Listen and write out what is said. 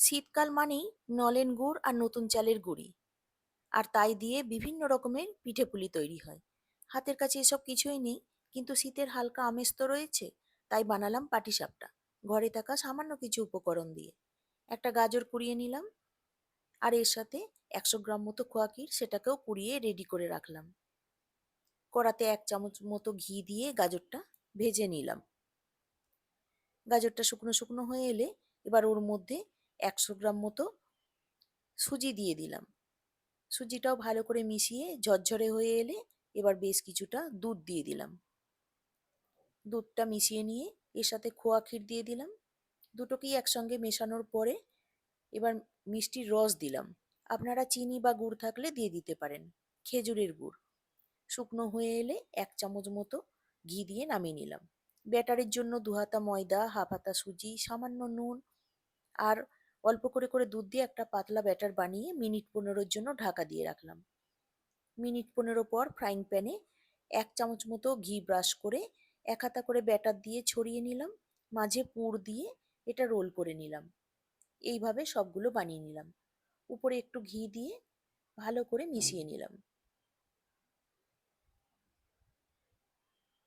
শীতকাল মানেই নলেন গুড় আর নতুন চালের গুড়ি। আর তাই দিয়ে বিভিন্ন রকমের পিঠেপুলি তৈরি হয়। হাতের কাছে এসব কিছুই নেই, কিন্তু শীতের হালকা আমেজ তো রয়েছে, তাই বানালাম পাটিসাপটা। ঘরে থাকা সামান্য কিছু উপকরণ দিয়ে। একটা গাজর কুড়িয়ে নিলাম। আর এর সাথে একশো গ্রাম মতো খোয়া ক্ষীর সেটাকেও কুড়িয়ে রেডি করে রাখলাম। কড়াতে এক চামচ মতো ঘি দিয়ে গাজরটা ভেজে নিলাম। গাজরটা শুকনো শুকনো হয়ে এলে এবার ওর মধ্যে একশো গ্রাম মতো সুজি দিয়ে দিলাম। সুজিটাও ভালো করে মিশিয়ে ঝরঝরে হয়ে এলে এবার বেশ কিছুটা দুধ দিয়ে দিলাম। দুধটা মিশিয়ে নিয়ে এর সাথে খোয়া ক্ষীর দিয়ে দিলাম। দুটোকেই একসঙ্গে মেশানোর পরে এবার মিষ্টির রস দিলাম। আপনারা চিনি বা গুড় থাকলে দিয়ে দিতে পারেন, খেজুরের গুড়। শুকনো হয়ে এলে এক চামচ মতো ঘি দিয়ে নামিয়ে নিলাম। ব্যাটারের জন্য দু হাতা ময়দা, হাফ হাতা সুজি, সামান্য নুন আর অল্প করে করে দুধ দিয়ে একটা পাতলা ব্যাটার বানিয়ে মিনিট পনেরোর জন্য ঢাকা দিয়ে রাখলাম। মিনিট পনেরো পর ফ্রাইং প্যানে এক চামচ মতো ঘি ব্রাশ করে এক হাতা করে ব্যাটার দিয়ে ছড়িয়ে নিলাম, মাঝে পুর দিয়ে এটা রোল করে নিলাম। এইভাবে সবগুলো বানিয়ে নিলাম। উপরে একটু ঘি দিয়ে ভালো করে মিশিয়ে নিলাম।